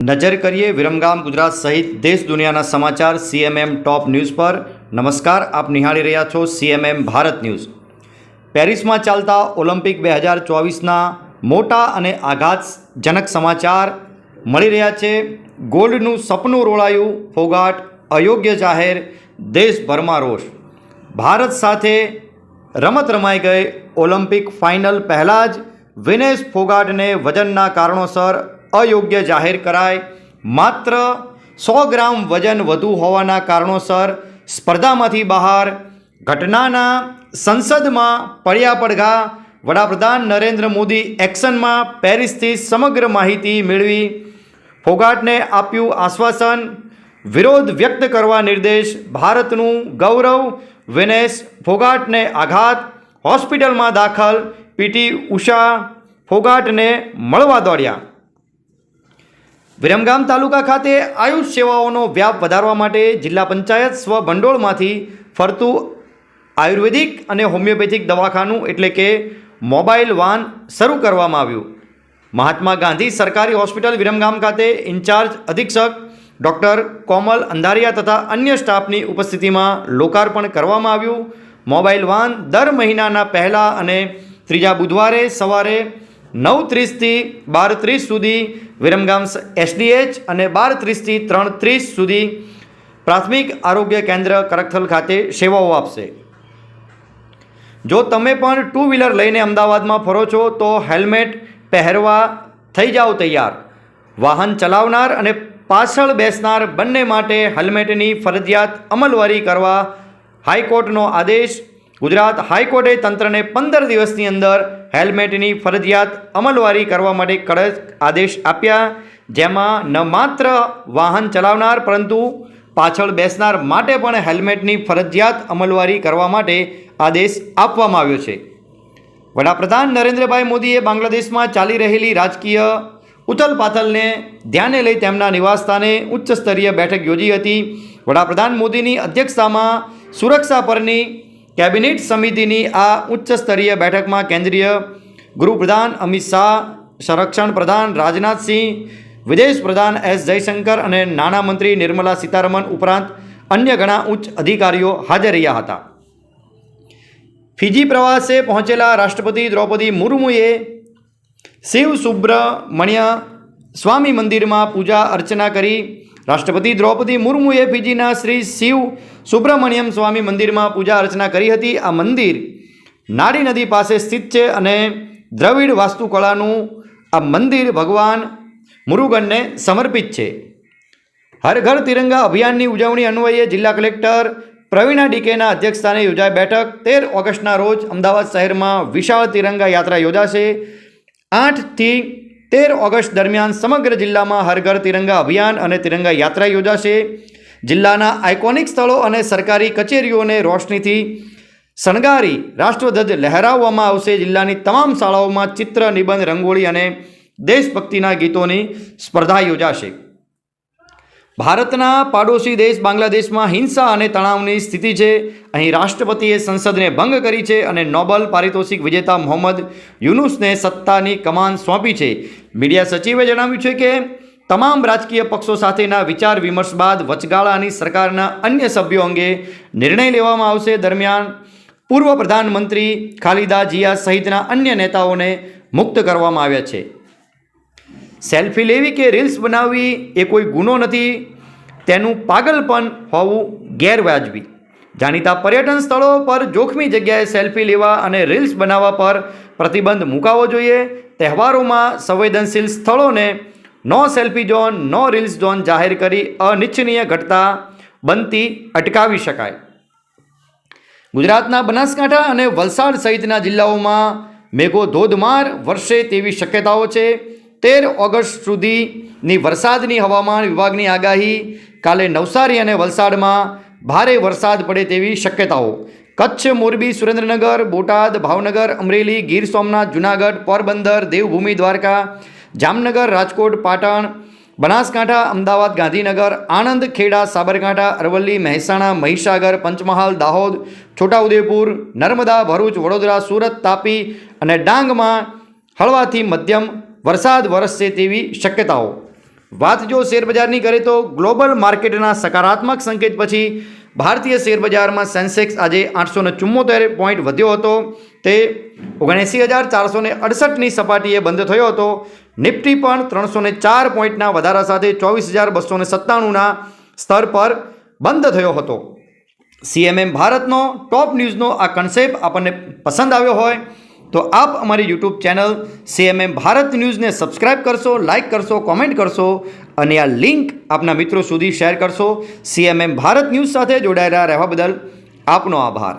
નજર કરીએ વિરમગામ ગુજરાત સહિત દેશ દુનિયાના સમાચાર સીએમએમ ટોપ ન્યૂઝ પર. નમસ્કાર, આપ નિહાળી રહ્યા છો સીએમએમ ભારત ન્યૂઝ. પેરિસમાં ચાલતા ઓલિમ્પિક બે હજાર ચોવીસના મોટા અને આઘાતજનક સમાચાર મળી રહ્યા છે. ગોલ્ડનું સપનું રોળાયું, ફોગાટ અયોગ્ય જાહેર, દેશભરમાં રોષ. ભારત સાથે રમત રમાઈ ગઈ ઓલિમ્પિક ફાઇનલ પહેલાં જ વિનેશ ફોગાટને વજનના કારણોસર અયોગ્ય જાહેર કરાય. માત્ર સો ગ્રામ વજન વધુ હોવાના કારણોસર સ્પર્ધામાંથી બહાર ઘટનાના સંસદમાં પડ્યા પડઘા વડાપ્રધાન નરેન્દ્ર મોદી એક્શનમાં પેરિસથી સમગ્ર માહિતી મેળવી. ફોગાટને આપ્યું આશ્વાસન. વિરોધ વ્યક્ત કરવા નિર્દેશ. ભારતનું ગૌરવ વિનેશ ફોગાટને આઘાત. હોસ્પિટલમાં દાખલ. પીટી ઉષા ફોગાટને મળવા દોડ્યા. વિરમગામ તાલુકા ખાતે આયુષ સેવાઓનો વ્યાપ વધારવા માટે જિલ્લા પંચાયત સ્વભંડોળમાંથી ફરતું આયુર્વેદિક અને હોમિયોપેથિક દવાખાનું એટલે કે મોબાઈલ વાન શરૂ કરવામાં આવ્યું. મહાત્મા ગાંધી સરકારી હોસ્પિટલ વિરમગામ ખાતે ઇન્ચાર્જ અધિક્ષક ડૉક્ટર કોમલ અંધારિયા તથા અન્ય સ્ટાફની ઉપસ્થિતિમાં લોકાર્પણ કરવામાં આવ્યું. મોબાઈલ વાન દર મહિનાના પહેલા અને ત્રીજા બુધવારે સવારે નવ ત્રીસથી બાર ત્રીસ સુધી વિરમગામ એસડીએચ અને બાર ત્રીસથી ત્રણ ત્રીસ સુધી પ્રાથમિક આરોગ્ય કેન્દ્ર કરકથલ ખાતે સેવાઓ આપશે. જો તમે પણ ટુ વ્હીલર લઈને અમદાવાદમાં ફરો છો, તો હેલ્મેટ પહેરવા થઈ જાઓ તૈયાર. વાહન ચલાવનાર અને પાછળ બેસનાર બંને માટે હેલ્મેટની ફરજિયાત અમલવારી કરવા હાઈકોર્ટનો આદેશ ગુજરાત હાઈકોર્ટે તંત્રને પંદર દિવસની અંદર હેલ્મેટની ફરજિયાત અમલવારી કરવા માટે કડક આદેશ આપ્યા. જેમાં ન માત્ર વાહન ચલાવનાર, પરંતુ પાછળ બેસનાર માટે પણ હેલ્મેટની ફરજિયાત અમલવારી કરવા માટે આદેશ આપવામાં આવ્યો છે. વડાપ્રધાન નરેન્દ્રભાઈ મોદીએ બાંગ્લાદેશમાં ચાલી રહેલી રાજકીય ઉથલપાથલને ધ્યાને લઈ તેમના નિવાસસ્થાને ઉચ્ચ સ્તરીય બેઠક યોજી હતી. વડાપ્રધાન મોદીની અધ્યક્ષતામાં સુરક્ષા પરની કેબિનેટ સમિતિની આ ઉચ્ચ સ્તરીય બેઠકમાં કેન્દ્રીય ગૃહપ્રધાન અમિત શાહ, સંરક્ષણ પ્રધાન રાજનાથસિંહ વિદેશ પ્રધાન એસ જયશંકર અને નાણામંત્રી નિર્મલા સીતારમન ઉપરાંત અન્ય ઘણા ઉચ્ચ અધિકારીઓ હાજર રહ્યા હતા. ફિજી પ્રવાસે પહોંચેલા રાષ્ટ્રપતિ દ્રૌપદી મુર્મુએ શિવ સુબ્રમણ્ય સ્વામી મંદિરમાં પૂજા અર્ચના કરી રાષ્ટ્રપતિ દ્રૌપદી મુર્મુએ ફિજીના શ્રી શિવ સુબ્રમણ્યમ સ્વામી મંદિરમાં પૂજા અર્ચના કરી હતી. આ મંદિર નાડી નદી પાસે સ્થિત છે અને દ્રવિડ વાસ્તુકળાનું આ મંદિર ભગવાન મુરુગનને સમર્પિત છે. હર ઘર તિરંગા અભિયાનની ઉજવણી અન્વયે જિલ્લા કલેક્ટર પ્રવીણા ડીકેના અધ્યક્ષસ્થાને યોજાઈ બેઠક. તેર ઓગસ્ટના રોજ અમદાવાદ શહેરમાં વિશાળ તિરંગા યાત્રા યોજાશે. આઠથી તેર ઓગસ્ટ દરમિયાન સમગ્ર જિલ્લામાં હરઘર તિરંગા અભિયાન અને તિરંગા યાત્રા યોજાશે. જિલ્લાના આઇકોનિક સ્થળો અને સરકારી કચેરીઓને રોશનીથી શણગારી રાષ્ટ્રધ્વજ લહેરાવવામાં આવશે. જિલ્લાની તમામ શાળાઓમાં ચિત્ર, નિબંધ, રંગોળી અને દેશભક્તિના ગીતોની સ્પર્ધા યોજાશે. ભારતના પાડોશી દેશ બાંગ્લાદેશમાં હિંસા અને તણાવની સ્થિતિ છે. અહીં રાષ્ટ્રપતિએ સંસદને ભંગ કરી છે અને નોબલ પારિતોષિક વિજેતા મોહમ્મદ યુનુસને સત્તાની કમાન સોંપી છે. મીડિયા સચિવે જણાવ્યું છે કે, તમામ રાજકીય પક્ષો સાથેના વિચાર વિમર્શ બાદ વચગાળાની સરકારના અન્ય સભ્યો અંગે નિર્ણય લેવામાં આવશે. દરમિયાન પૂર્વ પ્રધાનમંત્રી ખાલિદા જિયા સહિતના અન્ય નેતાઓને મુક્ત કરવામાં આવ્યા છે. સેલ્ફી લેવી કે રીલ્સ બનાવવી એ કોઈ ગુનો નથી. તેનું પાગલપન હોવું ગેરવાજબી. જાણીતા પર્યટન સ્થળો પર જોખમી જગ્યાએ સેલ્ફી લેવા અને રીલ્સ બનાવવા પર પ્રતિબંધ મુકાવવો જોઈએ. તહેવારોમાં સંવેદનશીલ સ્થળોને no selfie zone, no reels zone જાહેર કરી અનિચ્છનીય ઘટતા બનતી અટકાવી શકાય. ગુજરાતના બનાસકાંઠા અને વલસાડ સહિતના જિલ્લાઓમાં મેઘો ધોધમાર વરસે તેવી શક્યતાઓ છે. તેર ઓગસ્ટ સુધીની વરસાદની હવામાન વિભાગની આગાહી કાલે નવસારી અને વલસાડમાં ભારે વરસાદ પડે તેવી શક્યતાઓ. કચ્છ, મોરબી, સુરેન્દ્રનગર, બોટાદ, ભાવનગર, અમરેલી, ગીર સોમનાથ, જુનાગઢ, પોરબંદર, દેવભૂમિ, દ્વારકા, જામનગર, રાજકોટ, પાટણ, બનાસકાંઠા, અમદાવાદ, ગાંધીનગર, આણંદ, ખેડા, સાબરકાંઠા, અરવલ્લી, મહેસાણા, મહીસાગર, પંચમહાલ, દાહોદ, છોટાઉદેપુર, નર્મદા, ભરૂચ, વડોદરા, સુરત, તાપી અને ડાંગમાં હળવાથી મધ્યમ વરસાદ વરસશે તેવી શક્યતાઓ. વાત જો શેરબજારની કરે તો ગ્લોબલ માર્કેટના સકારાત્મક સંકેત પછી ભારતીય શેરબજારમાં સેન્સેક્સ આજે આઠસો ને ચુમ્મોતેર પોઈન્ટ વધ્યો હતો. તે ઓગણએંસી હજાર ચારસો ને અડસઠની સપાટીએ બંધ થયો હતો. નિફ્ટી પણ ત્રણસો ને ચાર પોઈન્ટના વધારા સાથે ચોવીસ હજાર બસો ને સત્તાણુંના સ્તર પર બંધ થયો હતો. સીએમએમ ભારતનો ટોપ ન્યૂઝનો આ કન્સેપ્ટ આપણને પસંદ આવ્યો હોય. તો આપ અમારી યુટ્યુબ ચેનલ સીએમએમ ભારત ન્યૂઝને સબસ્ક્રાઇબ કરશો લાઇક કરશો કોમેન્ટ કરશો અને આ લિંક આપના મિત્રો સુધી શેર કરશો. સીએમએમ ભારત ન્યૂઝ સાથે જોડાયેલા રહેવા બદલ આપનો આભાર.